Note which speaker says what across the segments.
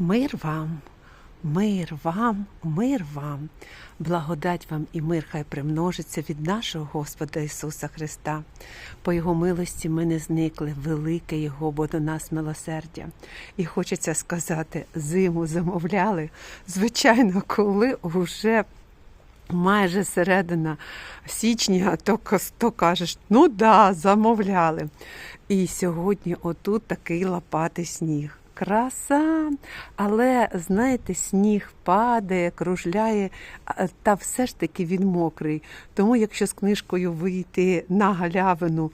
Speaker 1: Мир вам, мир вам, мир вам, благодать вам і мир хай примножиться від нашого Господа Ісуса Христа. По Його милості ми не зникли, велике Його, бо до нас милосердя. І хочеться сказати, зиму замовляли. Звичайно, коли вже майже середина січня, то, то кажеш, ну да, замовляли. І сьогодні отут такий лопатий сніг. Краса, але знаєте, сніг падає, кружляє, та все ж таки він мокрий. Тому, якщо з книжкою вийти на галявину,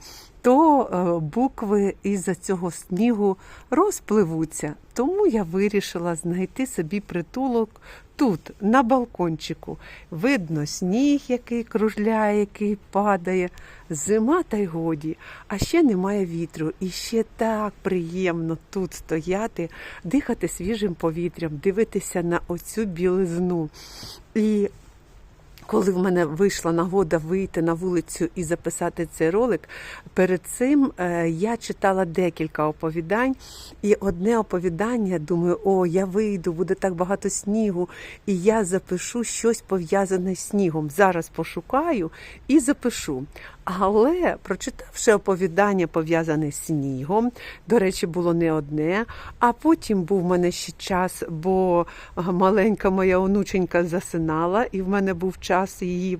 Speaker 1: то е, букви із-за цього снігу розпливуться. Тому я вирішила знайти собі притулок тут, на балкончику. Видно сніг, який кружляє, який падає. Зима та й годі, а ще немає вітру. І ще так приємно тут стояти, дихати свіжим повітрям, дивитися на оцю білизну. І коли в мене вийшла нагода вийти на вулицю і записати цей ролик, перед цим е, я читала декілька оповідань, і одне оповідання, думаю, о, я вийду, буде так багато снігу, і я запишу щось пов'язане з снігом. Зараз пошукаю і запишу. Але прочитавши оповідання пов'язане з снігом, до речі, було не одне. А потім був в мене ще час, бо маленька моя онученька засинала, і в мене був час її.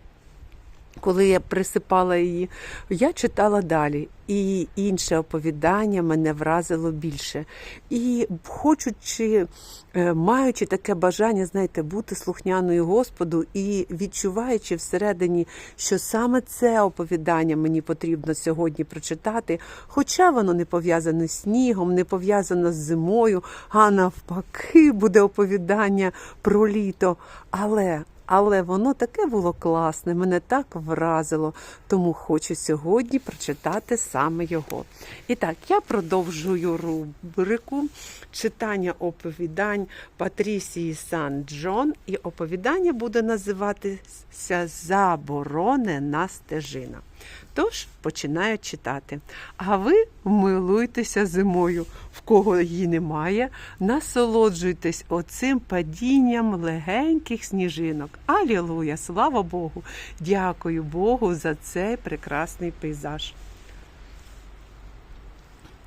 Speaker 1: Коли я присипала її, я читала далі, і інше оповідання мене вразило більше. І хочучи, е, маючи таке бажання, знаєте, бути слухняною Господу і відчуваючи всередині, що саме це оповідання мені потрібно сьогодні прочитати, хоча воно не пов'язане з снігом, не пов'язане з зимою, а навпаки, буде оповідання про літо. Але але воно таке було класне, мене так вразило, тому хочу сьогодні прочитати саме його. І так, я продовжую рубрику читання оповідань Патрісії Сан Джон, і оповідання буде називатися Заборонена стежина. Тож починаю читати. А ви милуйтеся зимою, в кого її немає, насолоджуйтесь оцим падінням легеньких сніжинок. Алілуя! Слава Богу! Дякую Богу за цей прекрасний пейзаж.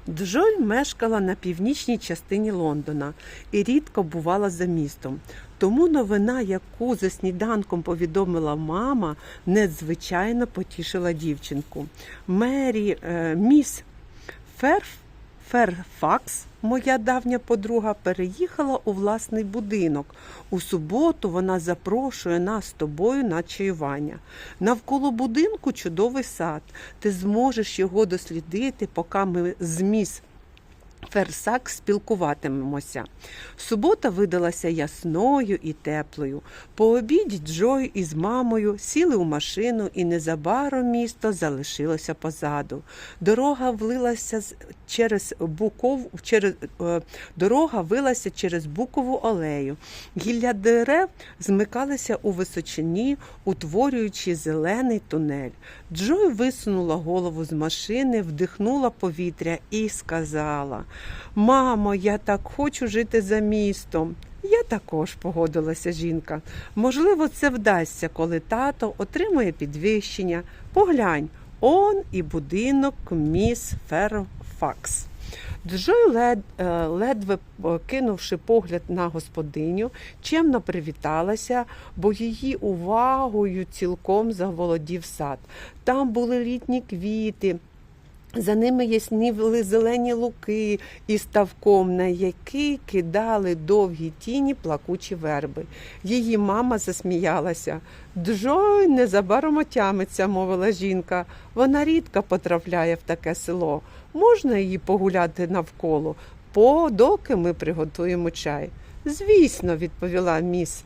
Speaker 1: Джой мешкала на північній частині Лондона і рідко бувала за містом. Тому новина, яку за сніданком повідомила мама, надзвичайно потішила дівчинку. Мері, е, міс Ферф, Ферфакс, моя давня подруга, переїхала у власний будинок. У суботу вона запрошує нас з тобою на чаювання. Навколо будинку чудовий сад. Ти зможеш його дослідити, поки ми з міс Ферсак спілкуватимемося. Субота видалася ясною і теплою. По обіді Джой із мамою сіли у машину, і незабаром місто залишилося позаду. Дорога влилася через буков, через е, дорога вилася через букову алею. Гілля дерев змикалися у височині, утворюючи зелений тунель. Джой висунула голову з машини, вдихнула повітря і сказала: Мамо, я так хочу жити за містом. Я також погодилася жінка. Можливо, це вдасться, коли тато отримує підвищення. Поглянь, он і будинок міс Ферфакс. Джой, лед, е, ледве кинувши погляд на господиню, чемно привіталася, бо її увагою цілком заволодів сад. Там були літні квіти. За ними ясніли зелені луки із ставком, на який кидали довгі тіні плакучі верби. Її мама засміялася. Джой незабаром отямиться, мовила жінка. Вона рідко потрапляє в таке село. Можна її погуляти навколо, подоки ми приготуємо чай. Звісно, відповіла міс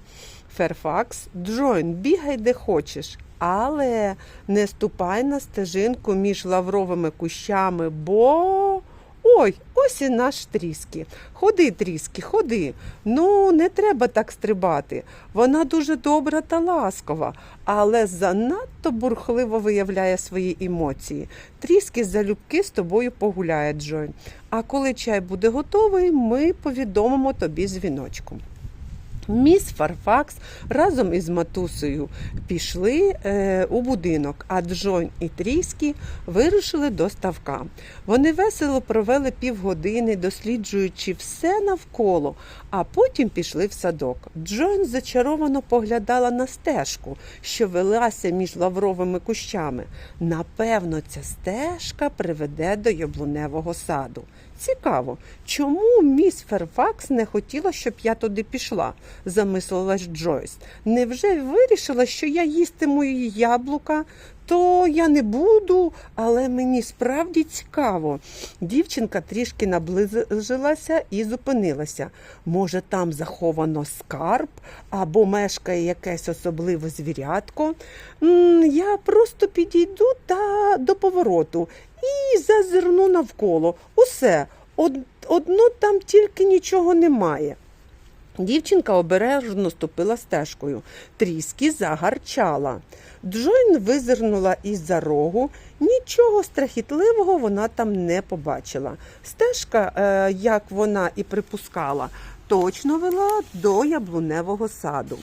Speaker 1: Ферфакс. Джойн, бігай де хочеш. Але не ступай на стежинку між лавровими кущами, бо Ой, ось і наш тріски. Ходи, тріски, ходи. Ну, не треба так стрибати. Вона дуже добра та ласкова, але занадто бурхливо виявляє свої емоції. Тріски залюбки з тобою погуляє, Джой. А коли чай буде готовий, ми повідомимо тобі дзвіночком. Міс Фарфакс разом із матусею пішли е, у будинок, а Джон і Тріскі вирушили до ставка. Вони весело провели півгодини, досліджуючи все навколо, а потім пішли в садок. Джон зачаровано поглядала на стежку, що велася між лавровими кущами. Напевно, ця стежка приведе до яблуневого саду. Цікаво, чому міс Ферфакс не хотіла, щоб я туди пішла, замислилась Джойс. Невже вирішила, що я їстиму її яблука? То я не буду, але мені справді цікаво. Дівчинка трішки наближилася і зупинилася. Може, там заховано скарб або мешкає якесь особливе звірятко. Я просто підійду та до повороту і зазирну навколо. Усе. Од- Одно там тільки нічого немає. Дівчинка обережно ступила стежкою, тріски загарчала. Джойн визирнула із-за рогу. Нічого страхітливого вона там не побачила. Стежка, е, як вона і припускала, точно вела до яблуневого саду.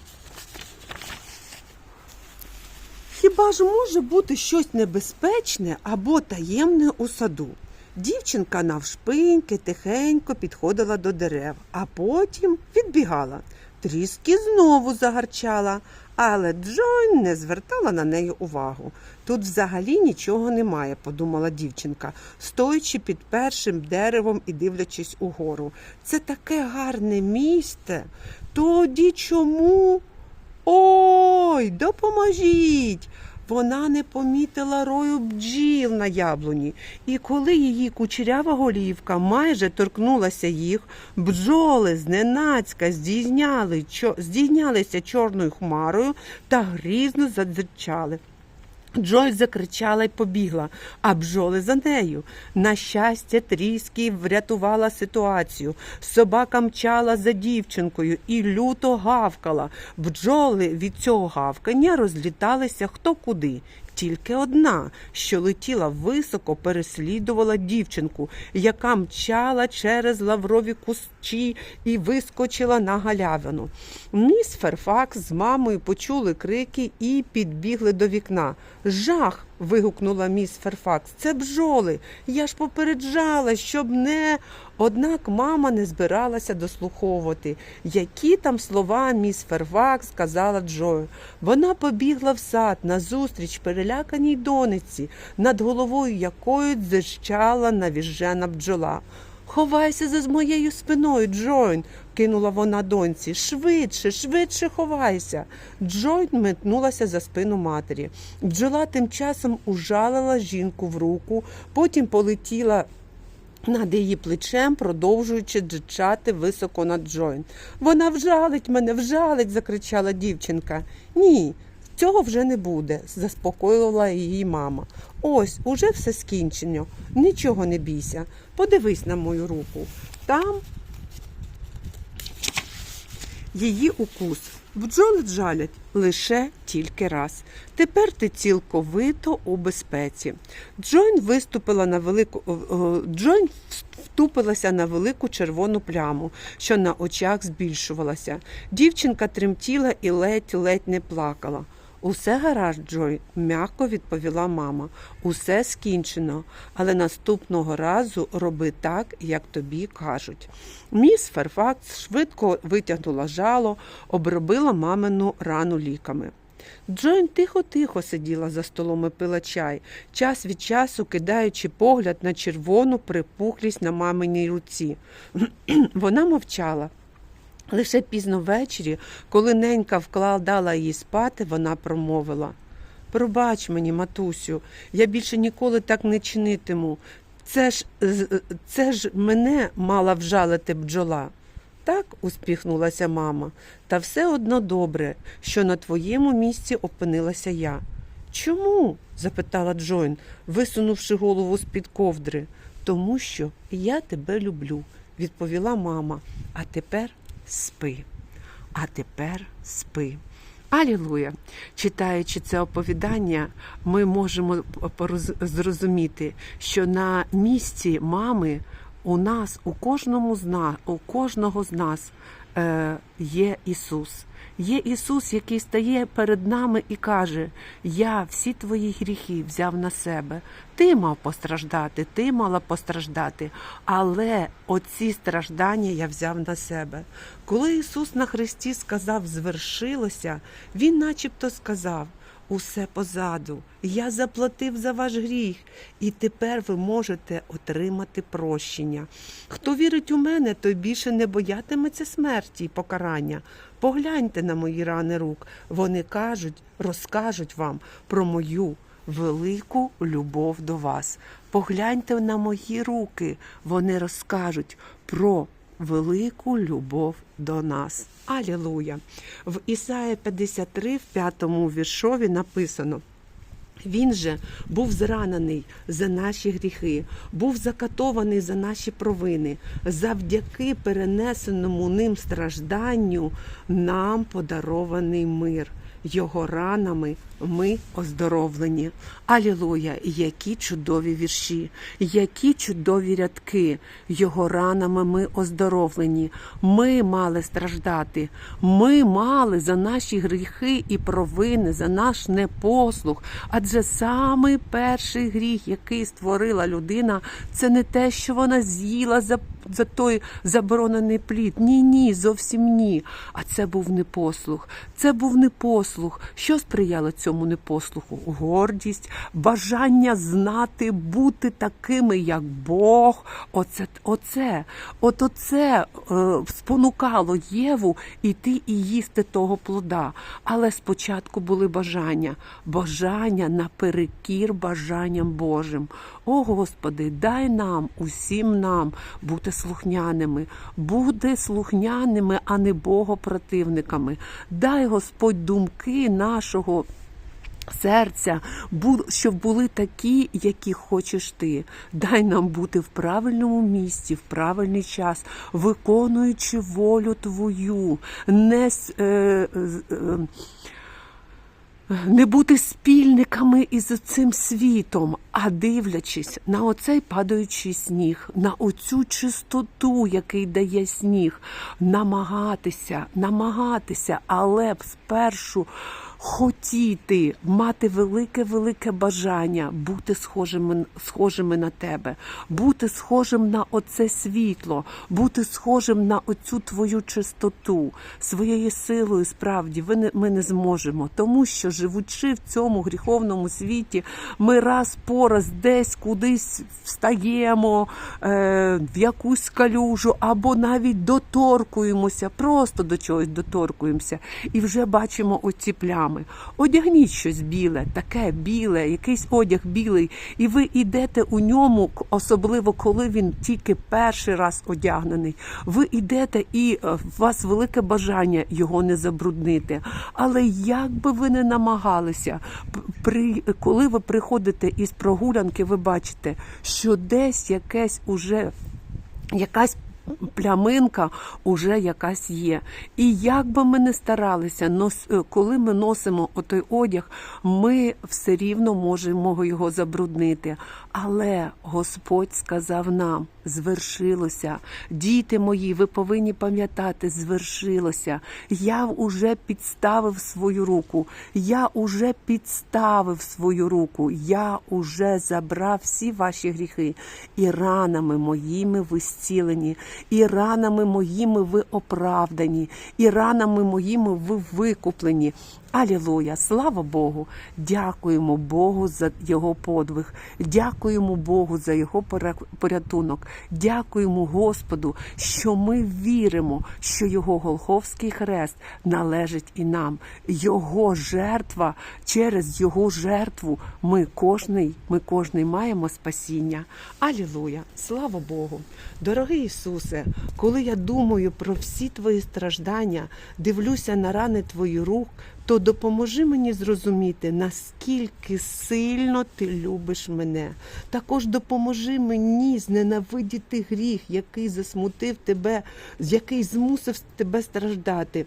Speaker 1: Хіба ж може бути щось небезпечне або таємне у саду? Дівчинка навшпиньки тихенько підходила до дерев, а потім відбігала. Тріски знову загарчала, але Джойн не звертала на неї увагу. Тут взагалі нічого немає, подумала дівчинка, стоячи під першим деревом і дивлячись угору. Це таке гарне місце. Тоді чому? Ой, допоможіть! Вона не помітила рою бджіл на яблуні, і коли її кучерява голівка майже торкнулася їх, бджоли зненацька здійняли, здійнялися чорною хмарою та грізно задзирчали. Джой закричала й побігла, а бджоли за нею. На щастя, тріски врятувала ситуацію. Собака мчала за дівчинкою і люто гавкала. Бджоли від цього гавкання розліталися хто куди. Тільки одна, що летіла високо, переслідувала дівчинку, яка мчала через лаврові кущі і вискочила на галявину. Міс Ферфакс з мамою почули крики і підбігли до вікна. Жах. Вигукнула міс Ферфакс. Це бджоли. Я ж попереджала, щоб не. Однак мама не збиралася дослуховувати, які там слова міс Ферфакс сказала Джою. Вона побігла в сад назустріч переляканій дониці, над головою якої дзищала навіжена бджола. Ховайся за моєю спиною, Джойн, кинула вона доньці. Швидше, швидше ховайся. Джойн метнулася за спину матері. Бджола тим часом ужалила жінку в руку, потім полетіла. Над її плечем, продовжуючи джичати високо над Джойн. Вона вжалить мене, вжалить, закричала дівчинка. Ні, цього вже не буде, заспокоїла її мама. Ось, уже все скінчено. Нічого не бійся. Подивись на мою руку. Там її укус. Бджоли жалять лише тільки раз. Тепер ти цілковито у безпеці. Джойн виступила на велику о, о, Джойн втупилася на велику червону пляму, що на очах збільшувалася. Дівчинка тремтіла і ледь-ледь не плакала. Усе гаразд, Джой, м'яко відповіла мама. Усе скінчено, але наступного разу роби так, як тобі кажуть. Міс Ферфакс швидко витягнула жало, обробила мамину рану ліками. Джойн тихо-тихо сиділа за столом і пила чай, час від часу кидаючи погляд на червону припухлість на маминій руці. Вона мовчала. Лише пізно ввечері, коли ненька вкладала її спати, вона промовила Пробач мені, матусю, я більше ніколи так не чинитиму. Це ж, це ж мене мала вжалити бджола. Так, успіхнулася мама, та все одно добре, що на твоєму місці опинилася я. Чому? запитала Джойн, висунувши голову з-під ковдри. тому що я тебе люблю, відповіла мама. А тепер спи. А тепер спи. Алілуя! Читаючи це оповідання, ми можемо зрозуміти, що на місці мами у нас, у кожному з нас, у кожного з нас є Ісус. Є Ісус, який стає перед нами і каже: Я всі твої гріхи взяв на себе. Ти мав постраждати, ти мала постраждати, але оці страждання я взяв на себе. Коли Ісус на Христі сказав звершилося, Він начебто сказав. Усе позаду. Я заплатив за ваш гріх, і тепер ви можете отримати прощення. Хто вірить у мене, той більше не боятиметься смерті і покарання. Погляньте на мої рани рук. Вони кажуть, розкажуть вам про мою велику любов до вас. Погляньте на мої руки. Вони розкажуть про велику любов до нас. Алілуя! В Ісаї 53, в п'ятому віршові написано. Він же був зранений за наші гріхи, був закатований за наші провини. Завдяки перенесеному ним стражданню нам подарований мир. Його ранами ми оздоровлені. Алілуя! Які чудові вірші, які чудові рядки. Його ранами ми оздоровлені. Ми мали страждати. Ми мали за наші гріхи і провини, за наш непослух. Адже самий перший гріх, який створила людина, це не те, що вона з'їла за, за той заборонений плід. Ні, ні, зовсім ні. А це був непослух. Це був непослух. Що сприяло цьому непослуху? Гордість, бажання знати, бути такими, як Бог. Оце, оце, от оце е, спонукало Єву іти і їсти того плода. Але спочатку були бажання, бажання наперекір бажанням Божим. О Господи, дай нам, усім нам бути слухняними, бути слухняними, а не богопротивниками. Дай Господь думки нашого. Серця, щоб були такі, які хочеш ти. Дай нам бути в правильному місці, в правильний час, виконуючи волю Твою, не е, е, не бути спільниками із цим світом, а дивлячись на оцей падаючий сніг, на оцю чистоту, який дає сніг, намагатися, намагатися, але спершу хотіти, мати велике, велике бажання бути схожими, схожими на тебе, бути схожим на оце світло, бути схожим на оцю твою чистоту, своєю силою справді ви не, ми не зможемо, тому що живучи в цьому гріховному світі, ми раз по раз десь кудись встаємо е, в якусь калюжу або навіть доторкуємося, просто до чогось доторкуємося, і вже бачимо оці плями. Одягніть щось біле, таке біле, якийсь одяг білий, і ви йдете у ньому, особливо коли він тільки перший раз одягнений. Ви йдете і е, в вас велике бажання його не забруднити. Але як би ви не намагалися, при, коли ви приходите із прогулянки, ви бачите, що десь якесь уже якась пляминка уже якась є. І як би ми не старалися, е, коли ми носимо отой одяг, ми все рівно можемо його забруднити. Але Господь сказав нам: звершилося. Діти мої, ви повинні пам'ятати, звершилося. Я уже підставив свою руку. Я уже підставив свою руку. Я уже забрав всі ваші гріхи. І ранами моїми ви зцілені, і ранами моїми ви оправдані, і ранами моїми ви викуплені. Алілуя, слава Богу! Дякуємо Богу за його подвиг. Дякуємо Богу за його порятунок. Дякуємо Господу, що ми віримо, що його Голховський хрест належить і нам. Його жертва через його жертву ми кожний, ми кожний маємо спасіння. Алілуя! Слава Богу! Дорогий Ісусе, коли я думаю про всі твої страждання, дивлюся на рани твоїх рук, то допоможи мені зрозуміти, наскільки сильно ти любиш мене. Також допоможи мені зненавидіти гріх, який засмутив тебе, який змусив тебе страждати.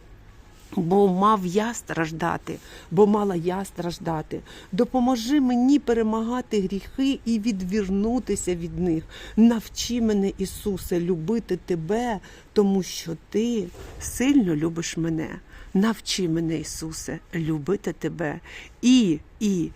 Speaker 1: Бо мав я страждати, бо мала я страждати. Допоможи мені перемагати гріхи і відвірнутися від них. Навчи мене, Ісусе, любити тебе, тому що ти сильно любиш мене. Навчи мене, Ісусе, любити тебе і, і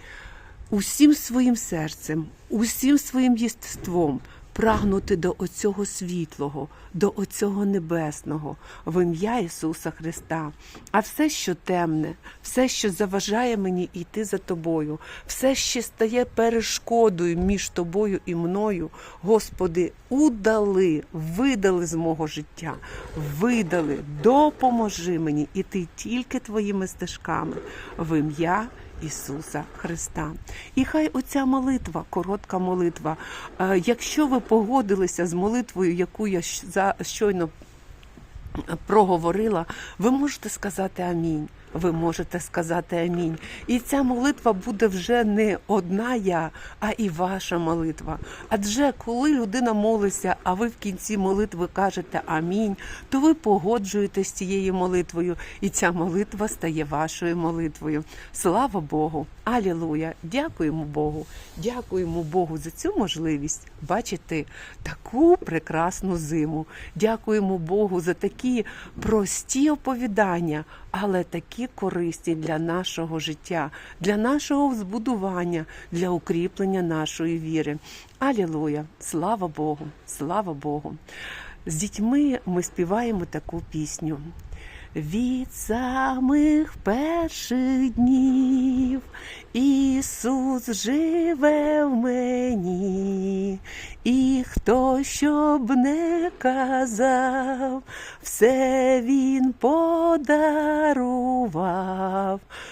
Speaker 1: усім своїм серцем, усім своїм єством прагнути до оцього світлого, до оцього небесного в ім'я Ісуса Христа. А все, що темне, все, що заважає мені йти за тобою, все, що стає перешкодою між тобою і мною, Господи, удали, видали з мого життя, видали, допоможи мені іти тільки твоїми стежками в ім'я. Ісуса Христа. І хай оця молитва, коротка молитва. е, Якщо ви погодилися з молитвою, яку я щойно проговорила, ви можете сказати амінь. Ви можете сказати амінь. І ця молитва буде вже не одна я, а і ваша молитва. Адже коли людина молиться, а ви в кінці молитви кажете амінь, то ви погоджуєтесь з цією молитвою, і ця молитва стає вашою молитвою. Слава Богу! Алілуя! Дякуємо Богу! Дякуємо Богу за цю можливість бачити таку прекрасну зиму. Дякуємо Богу за такі прості оповідання, але такі корисні для нашого життя, для нашого збудування, для укріплення нашої віри. Алілуя! Слава Богу! Слава Богу! З дітьми ми співаємо таку пісню. Від самих перших днів. Ісус живе в мені, і хто щоб не казав, все Він подарував,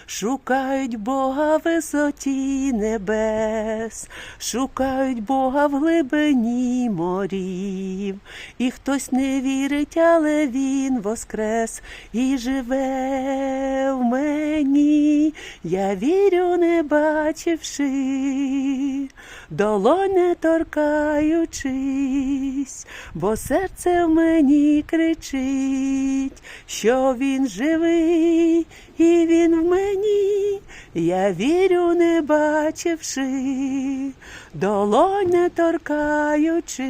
Speaker 1: шукають Бога в висоті небес, шукають Бога в глибині морів, і хтось не вірить, але Він воскрес і живе в мені. Я вірю, не бачивши, долонь не торкаючись, бо серце в мені кричить, що він живий, і він в мені. Я вірю, не бачивши, долонь не торкаючись,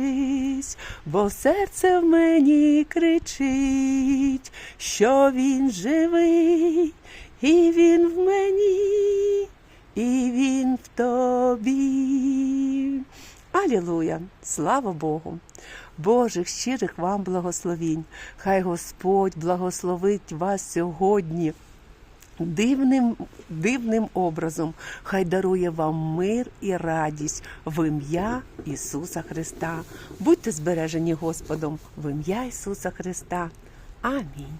Speaker 1: бо серце в мені кричить, що він живий, і він в мені, і він в тобі. Алілуя! Слава Богу! Божих щирих вам благословінь. Хай Господь благословить вас сьогодні дивним, дивним образом. Хай дарує вам мир і радість в ім'я Ісуса Христа. Будьте збережені Господом в ім'я Ісуса Христа. Амінь.